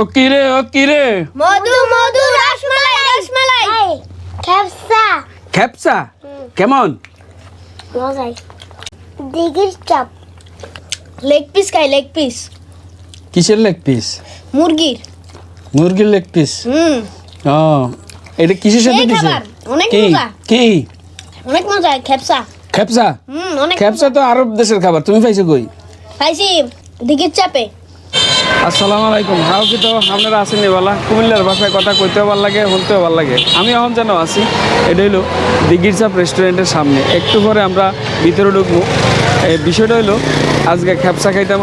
ও কি রে ও কি মধু মধু রসমালাই রসমালাই। খেপসা। খেপসা? কেমন? মজাই। দিঘির চাপ। লেগ পিস খাই লেগ পিস। কিসের লেগ পিস? মুরগির। মুরগির লেগ পিস? হুম। ও এটা কিসের সাথে দিছে? খাবার, অনেক কি? মজা। কি? অনেক মজা খেপসা। খেপসা? হুম অনেক খেপসা তো আরব দেশের খাবার তুমি পাইছো কই? খাইছি দিঘির চাপে। আসসালামু আলাইকুম। হাও কি তো? আপনারা আছেন এবেলা কুমিল্লার ভাষায় কথা কইতেও ভালো লাগে শুনতেও ভালো লাগে। আমি এখন যেন আছি, এটা হইল চাপ রেস্টুরেন্টের সামনে। একটু পরে আমরা ভিতরে ঢুকবো। বিষয়টা হইল, আজকে খেপসা খাইতে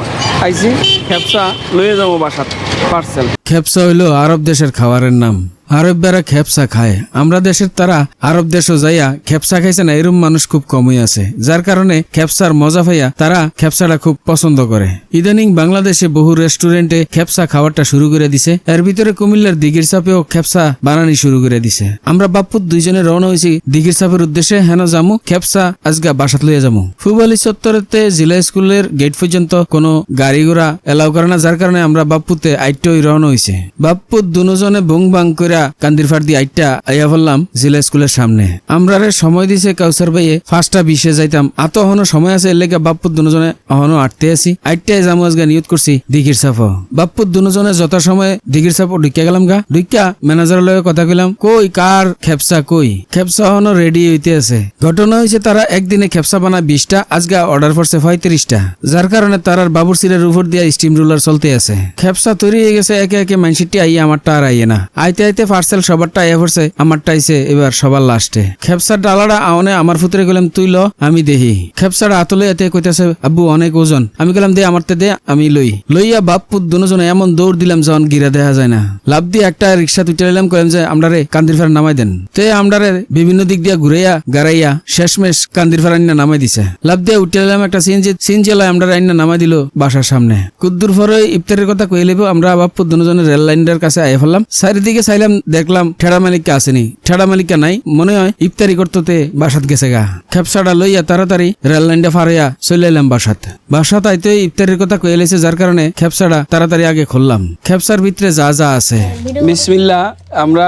আইছি খেপসা লইয়ে যাব বাসাত পার্সেল খেপসা হইল আরব দেশের খাবারের নাম। আরবরা খেপসা খায়। আমরা দেশের তারা আরব দেশও যাইয়া খেপসা খাইছে না এরম মানুষ খুব কমই আছে। যার কারণে খেপসার মজা পাইয়া তারা খেপসাটা খুব পছন্দ করে। ইদানিং বাংলাদেশে বহু রেস্টুরেন্টে খেপসা খাবারটা শুরু করে দিছে। এর ভিতরে কুমিল্লার দিঘির চাপেও খেপসা বানানি শুরু করে দিছে। আমরা বাপ্পুর দুইজনে রওনা হয়েছি দিঘির চাপের উদ্দেশ্যে, হেন জামু খেপসা আজগা বাসাত লইয়া যামু। ফুবালি চত্বরেতে জেলা স্কুলের গেট পর্যন্ত কোনো গাড়ি ঘোড়া এলাও করে না, যার কারণে আমরা বাপ্পুতে আইটই রওনা হয়েছে বাপ্পুর দুজনে বুং বাং কইরা কান্দির ফার দিয়ে আইটা আইয়া বললাম, জেলা স্কুলের সামনে। আমরা রে সময় দিছে কাউসার ভাইয়ে ফার্স্টটা বিশে যাইতাম। আত হনো সময় আছে, এর লেগে বাপ্পুর দুজনে অহনো আটতে আছি। আইটাই যামু আজকে নিয়ত করছি, দিঘির সাফ। বাপ্পুর দুজনে যত সময় দিঘির সাপ ঢুকিয়া গেলাম গা। ঢুকিয়া ম্যানেজারের লগে কথা কইলাম, কই, কার খেপসা, কই? খেপসা হনো রেডি হইতে আছে। ঘটনা হয়েছে তারা একদিনে খেপসা বানা বিশটা, আজকে অর্ডার করছে পঁয়ত্রিশটা। যার কারণে তারার বাবুর সিরের উপর দিয়ে স্টিম রুলার চলতে আছে। খেপসা তৈরি হয়ে গেছে, একে একে মানসিটি আইয়া আমারটা আর আইয়ে না। আইতে আইতে পার্সেল সবারটা আইয়া পড়ছে আমারটা আইছে এবার সবার লাস্টে। খেপসার ডালাটা আওনে আমার ফুতরে গেলাম তুই ল, আমি দেহি। খেপসাটা আতলে এতে কইতেছে, আব্বু, অনেক ওজন। আমি গেলাম দে, আমারতে দে, আমি লই। লইয়া বাপ্পুর দুজনে এমন দৌড় দিলাম যখন গিরা দেখা যায় না। লাভ দিয়ে একটা রিক্সা তুইতে নিলাম, কইলাম যে আমরা রে কান্দির ফেরা নামাই দেন। তে আমরারে বিভিন্ন দিক দিয়া ঘুরাইয়া, গাড়াইয়া শেষমেশ কান্দির ফেরা আইনা নামাই দিছে। লাভ দিয়ে উঠে নিলাম একটা সিনজি সিনজি লাই আমরা আইনা নামাই দিল বাসার সামনে। কুদ্দুর পরে ইফতারের কথা কই লইব, আমরা বাপ্পুর দুজনে রেল লাইনের কাছে আইয়া ফেললাম। চারিদিকে চাইলাম দেখলাম ঠেড়া মালিককে আসেনি। ঠেড়া মালিককে নাই, মনে হয় ইফতারি করতে বাসাত গেছে গা। খেপসাটা লইয়া তাড়াতাড়ি রেল লাইনটা ফারাইয়া চলে এলাম বাসাত। বাসাত আইতে ইফতারির কথা কয়ে লেছে যার কারণে খেপসাটা তাড়াতাড়ি আগে খুললাম। খেপসার ভিতরে যা যা আছে। বিসমিল্লা আমরা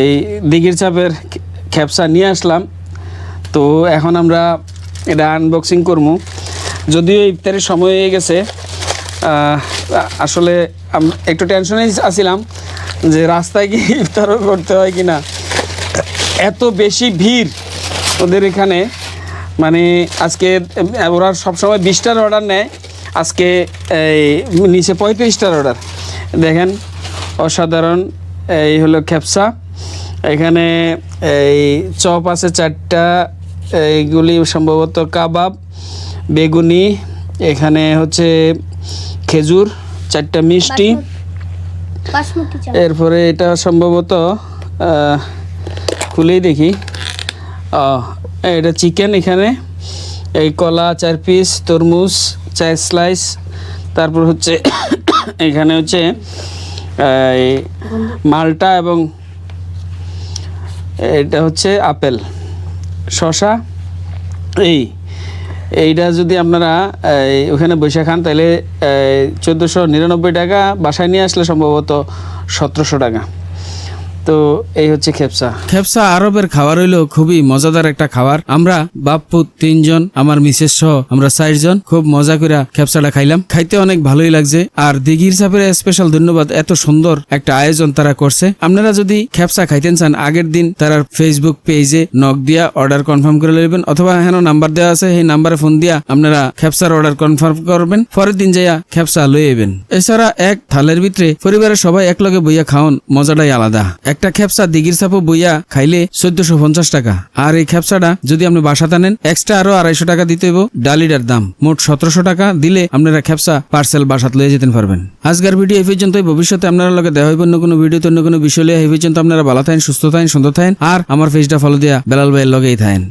এই দিঘির চাপের খেপসা নিয়ে আসলাম। তো এখন আমরা এটা আনবক্সিং করব যদিও ইফতারের সময় হয়ে গেছে আসলে একটু টেনশনে আছিলাম যে রাস্তায় কি ইফতারও করতে হয় কি না এত বেশি ভিড় ওদের এখানে। মানে আজকে, ওরা সবসময় বিশটার অর্ডার নেয়। আজকে এই নিচে পঁয়ত্রিশটার অর্ডার দেখেন, অসাধারণ। এই হলো খেপসা এখানে এই চপ আছে চারটা। এইগুলি সম্ভবত কাবাব, বেগুনি এখানে হচ্ছে খেজুর চারটা মিষ্টি। এরপরে এটা সম্ভবত খুলেই দেখি। আহ, এটা চিকেন এখানে। এই কলা চার পিস তরমুজ চার স্লাইস। তারপর হচ্ছে এখানে হচ্ছে এই মালটা এবং এটা হচ্ছে আপেল। শশা এই এইটা যদি আপনারা ওখানে বসে খান তাহলে চোদ্দোশো নিরানব্বই টাকা বাসায় নিয়ে আসলে সম্ভবত সতেরোশো টাকা। তো এই হচ্ছে খেপসা। খেপসা আরবের খাবার হইল খুবই মজাদার একটা খাবার। আমরা বাপ্পু তিনজন, আমার মিসেস সহ আমরা চারজন খুব মজা করে খেপসাটা খাইলাম। খাইতে অনেক ভালোই লাগছে। আর দিঘির সাপের স্পেশাল ধন্যবাদ, এত সুন্দর একটা আয়োজন তারা করছে। আপনারা যদি খেপসা খাইতেন চান, আগের দিন তারা ফেসবুক পেজে নক দিয়া অর্ডার কনফার্ম করে নেবেন অথবা হেন নাম্বার দেওয়া আছে, সেই নাম্বারে ফোন দিয়া আপনারা খেপসার অর্ডার কনফার্ম করবেন। পরের দিন যাইয়া খেপসা লয়ে এবেন এছাড়া এক থালের ভিতরে পরিবারের সবাই একলগে বইয়া খাওয়ান মজাটাই আলাদা। একটা খেপসা দিঘির সাপো বইয়া খাইলে চোদ্দশো পঞ্চাশ টাকা। আর এই খেপসাটা যদি আপনি বাসাতে নেন এক্সট্রা আরও আড়াইশো টাকা দিতে হইব ডালিটার দাম। মোট সতেরোশো টাকা দিলে আপনারা খেপসা পার্সেল বাসাত লয়ে যেতে পারবেন। আজকের ভিডিও এই পর্যন্ত ভবিষ্যতে আপনারা লগে দেখা হইব অন্য কোনো ভিডিওতে, অন্য কোনো বিষয় লিয়ে এই পর্যন্ত আপনারা ভালো থাকেন, সুস্থ থাকেন, সুন্দর থাকেন। আর আমার ফেসটা ফলো দিয়া বেলাল ভাইয়ের লগেই থাকেন।